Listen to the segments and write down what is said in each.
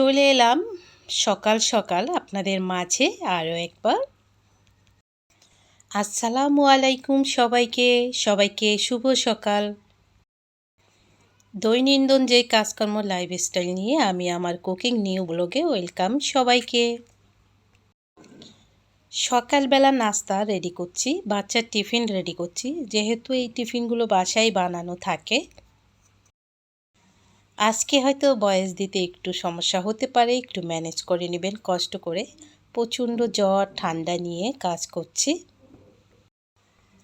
চলে এলাম সকাল সকাল আপনাদের মাঝে আরও একবার। আসসালামু আলাইকুম সবাইকে সবাইকে শুভ সকাল। দৈনন্দিন যে কাজকর্ম লাইফস্টাইল নিয়ে আমি আমার কুকিং নিউ ব্লগে ওয়েলকাম সবাইকে। সকালবেলা নাস্তা রেডি করছি, বাচ্চার টিফিন রেডি করছি, যেহেতু এই টিফিনগুলো বাসায় বানানো থাকে আজকে হয়তো বয়স দিতে একটু সমস্যা হতে পারে, একটু ম্যানেজ করে নেবেন, কষ্ট করে। প্রচণ্ড জ্বর, ঠান্ডা নিয়ে কাজ করছি।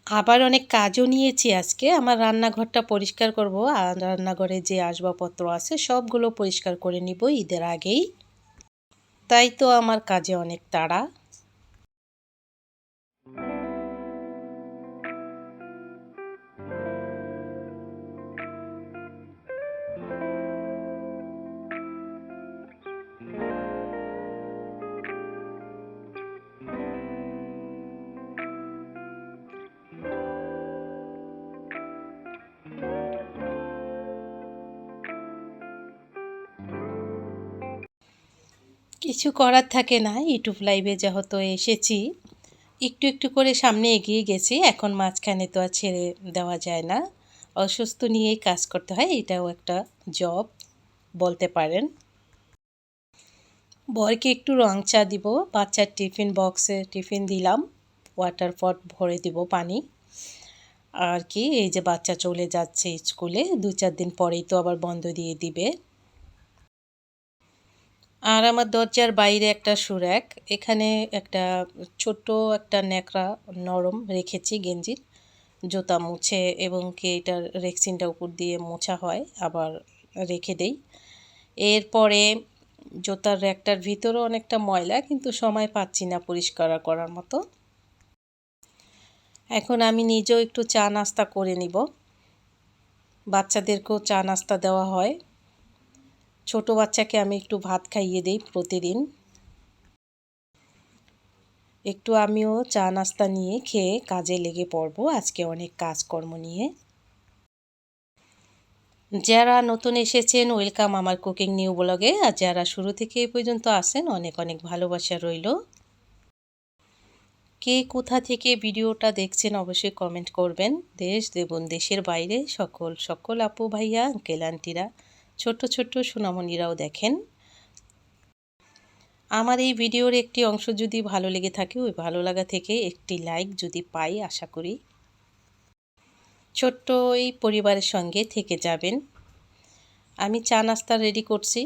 আবার অনেক কাজও নিয়েছি আজকে। আমার রান্নাঘরটা পরিষ্কার করব। আর রান্নাঘরে যে আসবাবপত্র আছে, সবগুলো পরিষ্কার করে নিব ঈদের আগেই। তাই তো আমার কাজে অনেক তাড়া। কিছু করার থাকে না ইউটিউব লাইভে যেহেতু এসেছি, একটু একটু করে সামনে এগিয়ে গেছি, এখন মাঝখানে তো আর ছেড়ে দেওয়া যায় না। অসুস্থ নিয়েই কাজ করতে হয়, এটাও একটা জব বলতে পারেন। বরকে একটু রং চা দিব, বাচ্চার টিফিন বক্সে টিফিন দিলাম ওয়াটার পট ভরে দিব পানি। আর কি, এই যে বাচ্চা চলে যাচ্ছে স্কুলে, দু চার দিন পরেই তো আবার বন্ধ দিয়ে দিবে। আর আমার দরজার বাইরে একটা সুরাক। এখানে একটা ছোট্ট একটা ন্যাকড়া নরম রেখেছি গেঞ্জির জুতা মুছে এবং কি এটার রেক্সিনটা উপর দিয়ে মোছা হয়, আবার রেখে দেই। এরপরে জুতার র্যাকটার ভিতরও অনেকটা ময়লা, কিন্তু সময় পাচ্ছি না পরিষ্কার করার মতো। এখন আমি নিজেও একটু চা নাস্তা করে নিব। বাচ্চাদেরকেও চা নাস্তা দেওয়া হয়। ছোট বাচ্চাকে আমি একটু ভাত খাইয়ে দিই প্রতিদিন। একটু আমিও চা নাস্তা নিয়ে খেয়ে কাজে লেগে পড়ব, আজকে অনেক কাজকর্ম নিয়ে। যারা নতুন এসেছেন, ওয়েলকাম আমার কুকিং নিউ ব্লগে। আর যারা শুরু থেকে এই পর্যন্ত আসেন অনেক অনেক ভালোবাসা রইল। কে কোথা থেকে ভিডিওটা দেখছেন, অবশ্যই কমেন্ট করবেন। দেশ, দেবন, দেশের বাইরে সকল সকল আপু ভাইয়া, আঙ্কেল, আন্টিরা। ছোট্ট ছোট্ট সোনামণিরাও দেখেন। আমার এই ভিডিওর একটি অংশ যদি ভালো লেগে থাকে, ওই ভালো লাগা থেকে একটি লাইক যদি পাই, আশা করি ছোট্ট এই পরিবারের সঙ্গে থেকে যাবেন। আমি চা নাস্তা রেডি করছি,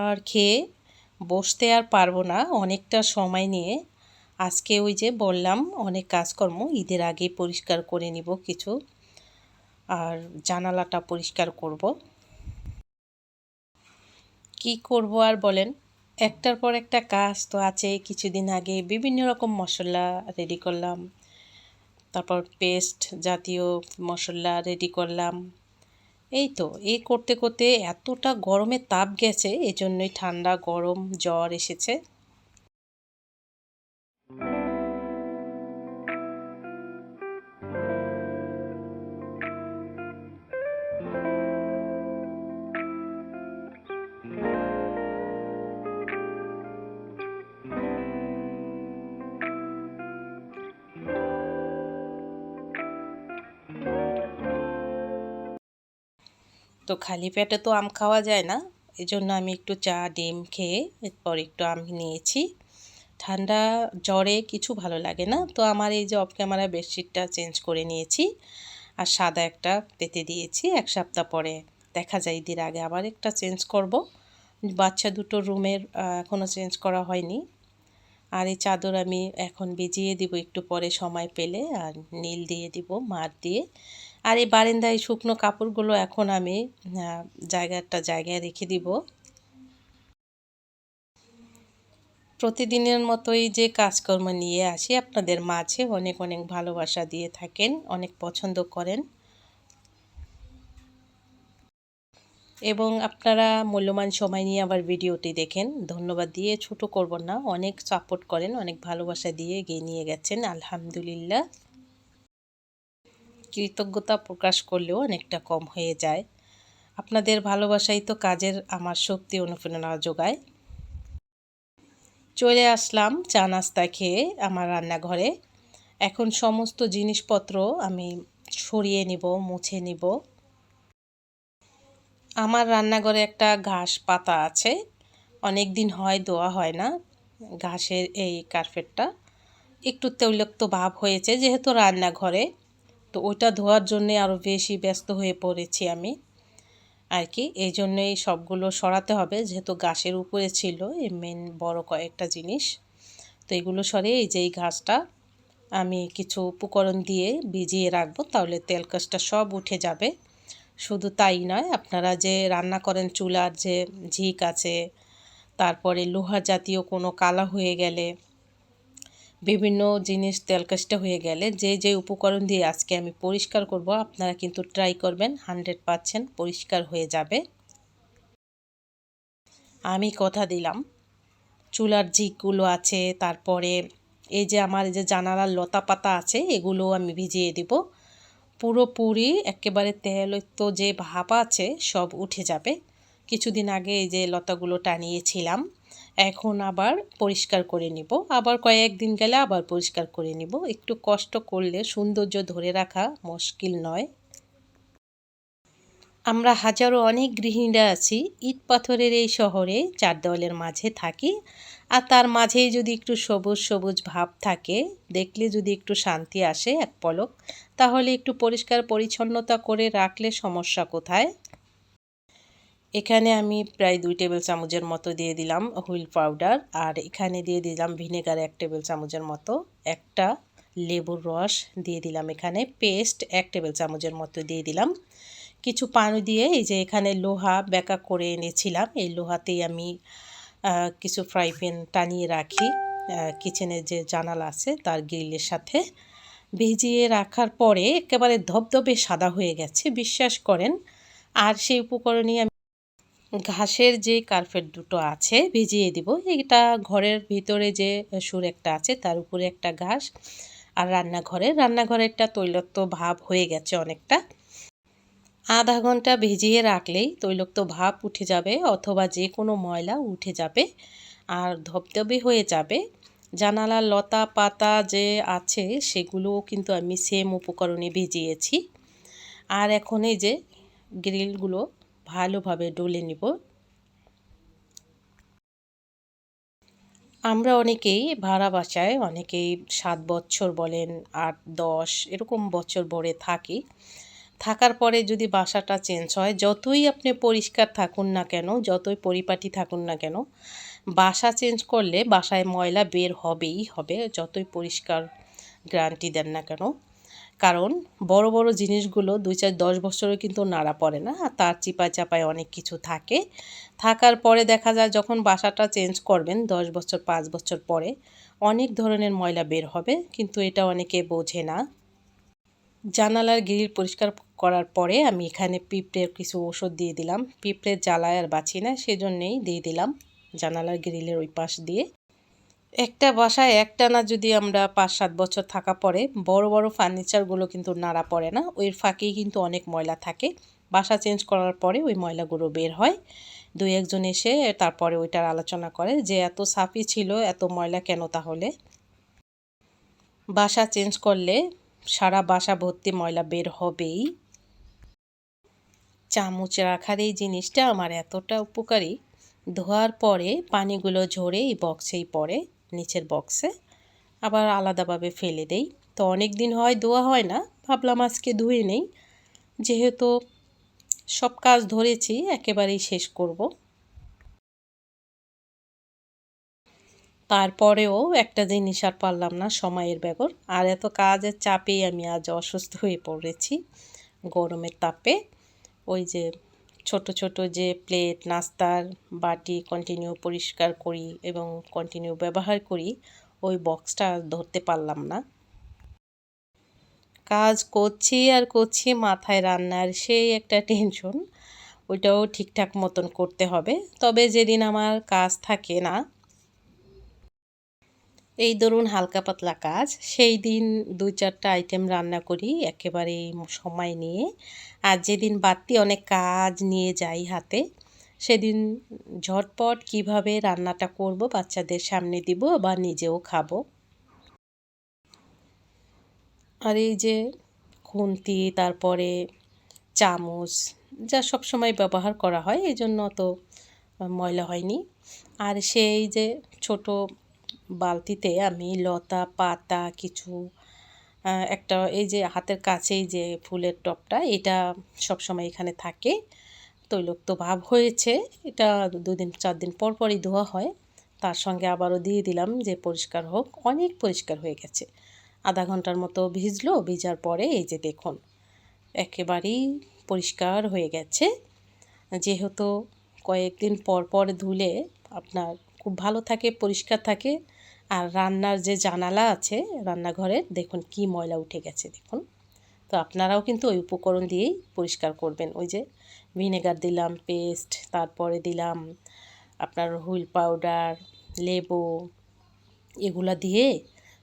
আর খেয়ে বসতে আর পারব না অনেকটা সময় নিয়ে। আজকে ওই যে বললাম, অনেক কাজকর্ম, ঈদের আগে পরিষ্কার করে নিব কিছু, আর জানালাটা পরিষ্কার করব। কি করব আর বলেন? একটার পর একটা কাজ তো আছে কিছুদিন আগে বিভিন্ন রকম মশলা রেডি করলাম। তারপর পেস্ট জাতীয় মশলা রেডি করলাম। এই তো এই করতে করতে এতটা গরমে তাপ গেছে, এজন্যই ঠান্ডা, গরম, জ্বর এসেছে। তো খালি পেটে তো আম খাওয়া যায় না। এই জন্য আমি একটু চা, ডিম খেয়ে এরপর একটু আম নিয়েছি। ঠান্ডা জ্বরে কিছু ভালো লাগে না। তো আমার এই যে অফ ক্যামেরা বেডশিটটা চেঞ্জ করে নিয়েছি আর সাদা একটা পেতে দিয়েছি এক সপ্তাহ পরে। দেখা যায় ঈদের আগে আবার একটা চেঞ্জ করব। বাচ্চা দুটো রুমের এখনও চেঞ্জ করা হয়নি। আর এই চাদর আমি এখন ভিজিয়ে দিব একটু পরে সময় পেলে। আর নীল দিয়ে দিব, মার দিয়ে। আর এই বারিন্দায় শুকনো কাপড়গুলো এখন আমি জায়গাটা জায়গায় রেখে দিব। প্রতিদিনের মতোই যে কাজকর্ম নিয়ে আসি, আপনাদের মাঝে অনেক অনেক ভালোবাসা দিয়ে থাকেন, অনেক পছন্দ করেন। এবং আপনারা মূল্যবান সময় নিয়ে আবার ভিডিওটি দেখেন। ধন্যবাদ দিয়ে ছোট করব না, অনেক সাপোর্ট করেন, অনেক ভালোবাসা দিয়ে এগিয়ে নিয়ে গেছেন, আলহামদুলিল্লাহ। কৃতজ্ঞতা প্রকাশ করলেও অনেকটা কম হয়ে যায়। আপনাদের ভালোবাসাই তো কাজের আমার শক্তি অনুপ্রেরণা যোগায়। চলে আসলাম চা নাস্তা খেয়ে আমার রান্নাঘরে। এখন সমস্ত জিনিসপত্র আমি সরিয়ে নিব, মুছে নিব। আমার রান্নাঘরে একটা ঘাস পাতা আছে। অনেক দিন হয় দোয়া হয় না ঘাসের এই কার্পেটটা। একটু তৈলক্ত ভাব হয়েছে যেহেতু রান্নাঘরে। তো ওইটা ধোয়ার জন্যে আরও বেশি ব্যস্ত হয়ে পড়েছি আমি। আর কি, এই জন্যই সবগুলো সরাতে হবে, যেহেতু ঘাসের উপরে ছিল, এই মেন বড় কয়েকটা জিনিস। তো এগুলো সরে এই যে এই ঘাসটা আমি কিছু উপকরণ দিয়ে ভিজিয়ে রাখব, তাহলে তেল কাজটা সব উঠে যাবে। শুধু তাই নয়, আপনারা যে রান্না করেন চুলার যে ঝিক আছে, তারপরে লোহা জাতীয় কোনো কালা হয়ে গেলে বিভিন্ন জিনিস তেলকাশটা হয়ে গেলে যে যে উপকরণ দিয়ে আজকে আমি পরিষ্কার করব, আপনারা কিন্তু ট্রাই করবেন হান্ড্রেড পারসেন্ট পরিষ্কার হয়ে যাবে। আমি কথা দিলাম, চুলার ঝিকগুলো আছে, তারপরে এই যে আমার যে জানালার লতা পাতা আছে, এগুলো আমি ভিজিয়ে দিব। পুরোপুরি একেবারে তেল তো যে ভাপ আছে, সব উঠে যাবে। কিছুদিন আগে এই যে লতাগুলো টানিয়েছিলাম। এখন আবার পরিষ্কার করে নিব। আবার কয়েকদিন গেলে আবার পরিষ্কার করে নিব। একটু কষ্ট করলে সৌন্দর্য ধরে রাখা মুশকিল নয়। আমরা হাজারো অনেক গৃহিণীরা আছি। ইট পাথরের এই শহরে চার দেওয়ালের মাঝে থাকি। আর তার মাঝেই যদি একটু সবুজ সবুজ ভাব থাকে, দেখলে যদি একটু শান্তি আসে এক পলক, তাহলে একটু পরিষ্কার পরিচ্ছন্নতা করে রাখলে সমস্যা কোথায়? এখানে আমি প্রায় দুই টেবিল চামচের মতো দিয়ে দিলাম হুইল পাউডার, আর এখানে দিয়ে দিলাম ভিনেগার এক টেবিল চামচের মতো। একটা লেবুর রস দিয়ে দিলাম এখানে, পেস্ট এক টেবিল চামচের মতো দিয়ে দিলাম। কিছু পানি দিয়ে এই যে এখানে লোহা বেকা করে এনেছিলাম, এই লোহাতেই আমি কিছু ফ্রাই প্যান টানিয়ে রাখি। কিচেনের যে জানালা আছে তার গ্রিলের সাথে ভিজিয়ে রাখার পরে একেবারে ধবধবে সাদা হয়ে গেছে, বিশ্বাস করেন। আর সেই উপকরণই আমি ঘাসের যে কার্পেট দুটো আছে, ভিজিয়ে দিব। এটা ঘরের ভিতরে যে সুর একটা আছে, তার উপরে একটা ঘাস। আর রান্নাঘরে রান্নাঘরেরটা তৈলক্ত ভাব হয়ে গেছে অনেকটা। আধা ঘণ্টা ভিজিয়ে রাখলেই তৈলক্ত ভাব উঠে যাবে, অথবা যে কোনো ময়লা উঠে যাবে আর ধবধবে হয়ে যাবে। জানালার লতা পাতা যে আছে, সেগুলোও কিন্তু আমি সেম উপকরণে ভিজিয়েছি। আর এখন এই যে গ্রিলগুলো ভালোভাবে ডলে নিব। আমরা অনেকেই ভাড়া বাসায়, অনেকেই সাত বছর বলেন, আট, দশ, এরকম বছর ভরে থাকি। থাকার পরে যদি বাসাটা চেঞ্জ হয়, যতই আপনি পরিষ্কার থাকুন না কেন, যতই পরিপাটি থাকুন না কেন, বাসা চেঞ্জ করলে বাসায় ময়লা বের হবেই হবে, যতই পরিষ্কার গ্যারান্টি দেন না কেন। কারণ বড় বড় জিনিসগুলো দুই চার দশ বছরও কিন্তু নাড়া পড়ে না তার চিপায় চাপায় অনেক কিছু থাকে। থাকার পরে দেখা যায় যখন বাসাটা চেঞ্জ করবেন দশ বছর, পাঁচ বছর পরে, অনেক ধরনের ময়লা বের হবে, কিন্তু এটা অনেকে বোঝে না। জানালার গ্রিল পরিষ্কার করার পরে আমি এখানে পিঁপড়ের কিছু ওষুধ দিয়ে দিলাম। পিঁপড়ের জ্বালায় আর বাঁচি না, সেজন্যেই দিয়ে দিলাম জানালার গ্রিলের ওই পাশ দিয়ে। একটা বাসায় একটানা যদি আমরা পাঁচ সাত বছর থাকা পরে বড় বড় ফার্নিচারগুলো কিন্তু নাড়া পড়ে না। ওই ফাঁকেই কিন্তু অনেক ময়লা থাকে। বাসা চেঞ্জ করার পরে ওই ময়লাগুলো বের হয়। দুই একজন এসে তারপরে ওইটার আলোচনা করে যে, এত সাফি ছিল, এত ময়লা কেন তাহলে? বাসা চেঞ্জ করলে সারা বাসা ভর্তি ময়লা বের হবেই। চামচ রাখার এই জিনিসটা আমার এতটা উপকারী। ধোয়ার পরে পানিগুলো ঝরে এই বক্সেই পড়ে। নিচের বক্সে। আবার আলাদাভাবে ফেলে দেই। তো অনেক দিন হয় ধোয়া হয় না। ভাবলাম আজকে ধুয়ে নেই। যেহেতু সব কাজ ধরেছি, একেবারেই শেষ করব। তারপরেও একটা জিনিস আর পারলাম না, সময়ের ব্যাগর আর এত কাজের চাপেই আমি আজ অসুস্থ হয়ে পড়েছি, গরমের তাপে। ওই যে ছোট ছোট যে প্লেট নাস্তার বাটি কন্টিনিউ পরিষ্কার করি এবং কন্টিনিউ ব্যবহার করি, ওই বক্সটা ধরতে পারলাম না। কাজ করছি আর করছি, মাথায় রান্নার সেই একটা টেনশন ওইটাও ঠিকঠাক মতন করতে হবে। তবে যেদিন আমার কাজ থাকে না এই ধরুন হালকা পাতলা কাজ, সেই দিন দুই চারটা আইটেম রান্না করি, একেবারে সময় নিয়ে। আর যেদিন বাড়তি অনেক কাজ নিয়ে যাই হাতে, সেদিন ঝটপট কীভাবে রান্নাটা করব বাচ্চাদের সামনে দিব বা নিজেও খাব। আর এই যে খুন্তি, তারপরে চামচ, যা সব সময় ব্যবহার করা হয় এই জন্য অত ময়লা হয়নি। আর সেই যে ছোট বালতিতে আমি লতা, পাতা, কিছু একটা এই যে হাতের কাছেই যে ফুলের টপটা, এটা সব সময় এখানে থাকে। তৈলক্ত ভাব হয়েছে। এটা দুদিন চার দিন পর পরই ধোয়া হয়। তার সঙ্গে আবারও দিয়ে দিলাম যে পরিষ্কার হোক। অনেক পরিষ্কার হয়ে গেছে। আধা ঘণ্টার মতো ভিজলো। ভিজার পরে এই যে দেখুন, একেবারেই পরিষ্কার হয়ে গেছে। যেহেতু কয়েকদিন পর পর ধুলে আপনার খুব ভালো থাকে, পরিষ্কার থাকে। আর রান্নার যে জানালা আছে রান্নাঘরের, দেখুন কি ময়লা উঠে গেছে, দেখুন। তো আপনারাও কিন্তু ওই উপকরণ দিয়েই পরিষ্কার করবেন। ওই যে ভিনেগার দিলাম, পেস্ট, তারপরে দিলাম আপনার হুইল পাউডার, লেবু, এগুলো দিয়ে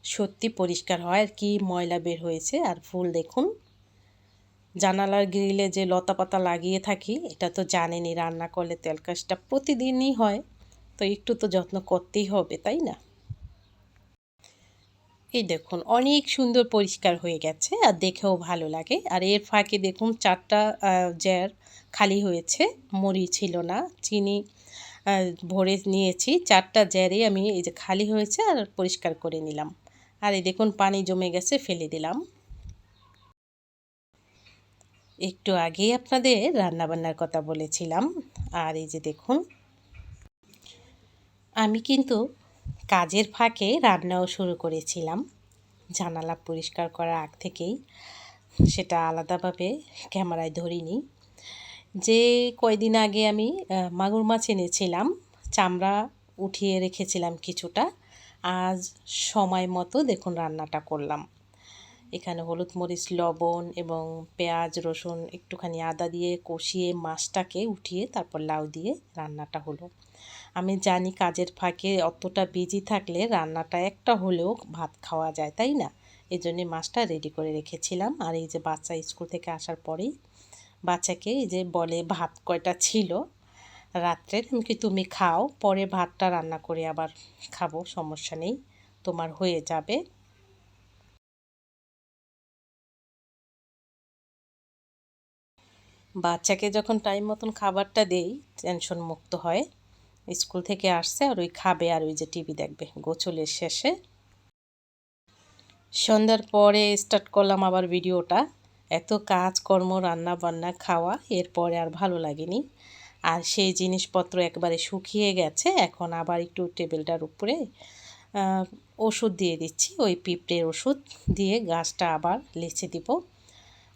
সত্যি পরিষ্কার হয় আর কি ময়লা বের হয়েছে। আর ফুল দেখুন, জানালার গ্রিলে যে লতা পাতা লাগিয়ে থাকি, এটা তো জানেনি রান্না করলে তেল কাজটা প্রতিদিনই হয়। তো একটু তো যত্ন করতেই হবে, তাই না? এই দেখুন, অনেক সুন্দর পরিষ্কার হয়ে গেছে আর দেখেও ভালো লাগে। আর এর ফাঁকে দেখুন চারটা জ্যার খালি হয়েছে, মুড়ি ছিল না, চিনি ভরে নিয়েছি। চারটা জ্যারে আমি এই যে খালি হয়েছে আর পরিষ্কার করে নিলাম। আর এই দেখুন পানি জমে গেছে, ফেলে দিলাম। একটু আগেই আপনাদের রান্নাবান্নার কথা বলেছিলাম। আর এই যে দেখুন, আমি কিন্তু কাজের ফাঁকে রান্নাও শুরু করেছিলাম। জানালা পরিষ্কার করার আগ থেকেই। সেটা আলাদাভাবে ক্যামেরায় ধরিনি। যে কয়দিন আগে আমি মাগুর মাছ এনেছিলাম, চামড়া উঠিয়ে রেখেছিলাম কিছুটা। আজ সময় মতো দেখুন রান্নাটা করলাম। এখানে হলুদ মরিচ, লবণ এবং পেঁয়াজ, রসুন একটুখানি আদা দিয়ে কষিয়ে মাছটাকে উঠিয়ে তারপর লাউ দিয়ে রান্নাটা হলো। আমি জানি কাজের ফাঁকে অতটা বিজি থাকলে রান্নাটা একটা হলেও ভাত খাওয়া যায়, তাই না? এই জন্যে মাছটা রেডি করে রেখেছিলাম। আর এই যে বাচ্চা স্কুল থেকে আসার পরেই বাচ্চাকে এই যে বলে ভাত কয়টা ছিল, রাত্রে আমি কি তুমি খাও, পরে ভাতটা রান্না করে আবার খাব, সমস্যা নেই, তোমার হয়ে যাবে। বাচ্চাকে যখন টাইম মতন খাবারটা দেই টেনশন মুক্ত হয়। স্কুল থেকে আসছে আর ওই খাবে আর ওই যে টিভি দেখবে। গোছলের শেষে। সন্ধ্যার পরে স্টার্ট করলাম আবার ভিডিওটা। এত কাজকর্ম রান্না বান্না খাওয়া, এরপরে আর ভালো লাগেনি। আর সেই জিনিসপত্র একবারে শুকিয়ে গেছে, এখন আবার একটু টেবিলটার উপরে ওষুধ দিয়ে দিচ্ছি। ওই পিঁপড়ের ওষুধ দিয়ে গাছটা আবার লেচে দিব।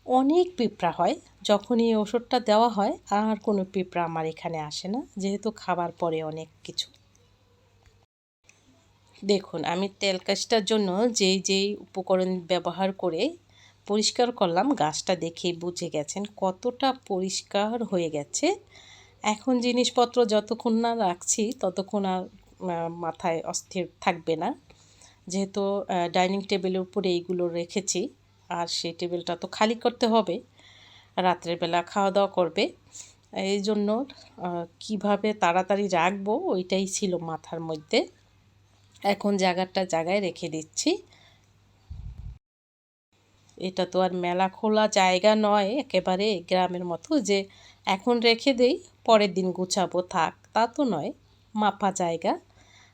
অনেক পিঁপড়া হয়, যখনই ওষুধটা দেওয়া হয়, আর কোনো পিঁপড়া আমার এখানে আসে না, যেহেতু খাবার পরে অনেক কিছু। দেখুন, আমি তেল কাজটার জন্য যেই যেই উপকরণ ব্যবহার করে পরিষ্কার করলাম, গাছটা দেখে বুঝে গেছেন কতটা পরিষ্কার হয়ে গেছে। এখন জিনিসপত্র যতক্ষণ না রাখছি, ততক্ষণ আর মাথায় অস্থির থাকবে না। যেহেতু ডাইনিং টেবিলের উপরে এইগুলো রেখেছি আর সেই টেবিলটা তো খালি করতে হবে। রাত্রের বেলা খাওয়া দাওয়া করবে। এই জন্য কীভাবে তাড়াতাড়ি রাখব ওইটাই ছিল মাথার মধ্যে। এখন জায়গাটা জায়গায় রেখে দিচ্ছি। এটা তো আর মেলা খোলা জায়গা নয়, একেবারে গ্রামের মতো যে এখন রেখে দেই, পরের দিন গুছাবো, থাক, তা তো নয়, মাপা জায়গা।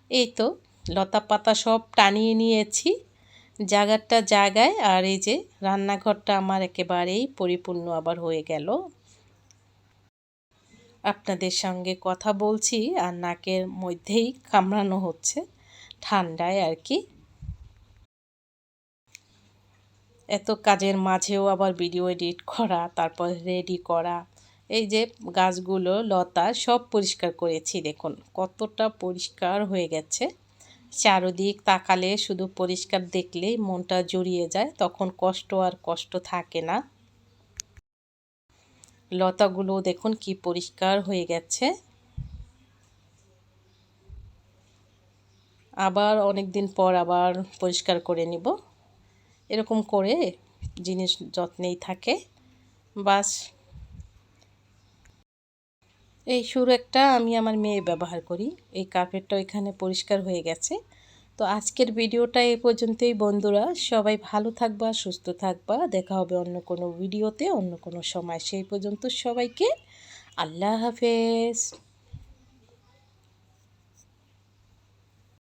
এই তো লতা পাতা সব টানিয়ে নিয়েছি। জায়গাটা জায়গায় আর এই যে রান্নাঘরটা আমার একেবারেই পরিপূর্ণ আবার হয়ে গেল। আপনাদের সঙ্গে কথা বলছি আর নাকের মধ্যেই কামড়ানো হচ্ছে, ঠান্ডায় আর কি। এত কাজের মাঝেও আবার ভিডিও এডিট করা, তারপর রেডি করা, এই যে গাছগুলো, লতা সব পরিষ্কার করেছি, দেখুন কতটা পরিষ্কার হয়ে গেছে। চারোদিক তাকালে শুধু পরিষ্কার দেখলেই মনটা জড়িয়ে যায়, তখন কষ্ট আর কষ্ট থাকে না। লতাগুলো দেখুন কি পরিষ্কার হয়ে গেছে। আবার অনেক দিন পর আবার পরিষ্কার করে নিব। এরকম করে জিনিস যত্নেই থাকে। বাস এই সুর একটা আমি আমার মেয়ে ব্যবহার করি। এই কার্পেটটা এখানে পরিষ্কার হয়ে গেছে। তো আজকের ভিডিওটা এ পর্যন্তই বন্ধুরা। সবাই ভালো থাকবা, সুস্থ থাকবা। দেখা হবে অন্য কোনো ভিডিওতে, অন্য কোনো সময়। সেই পর্যন্ত সবাইকে আল্লাহ হাফেজ।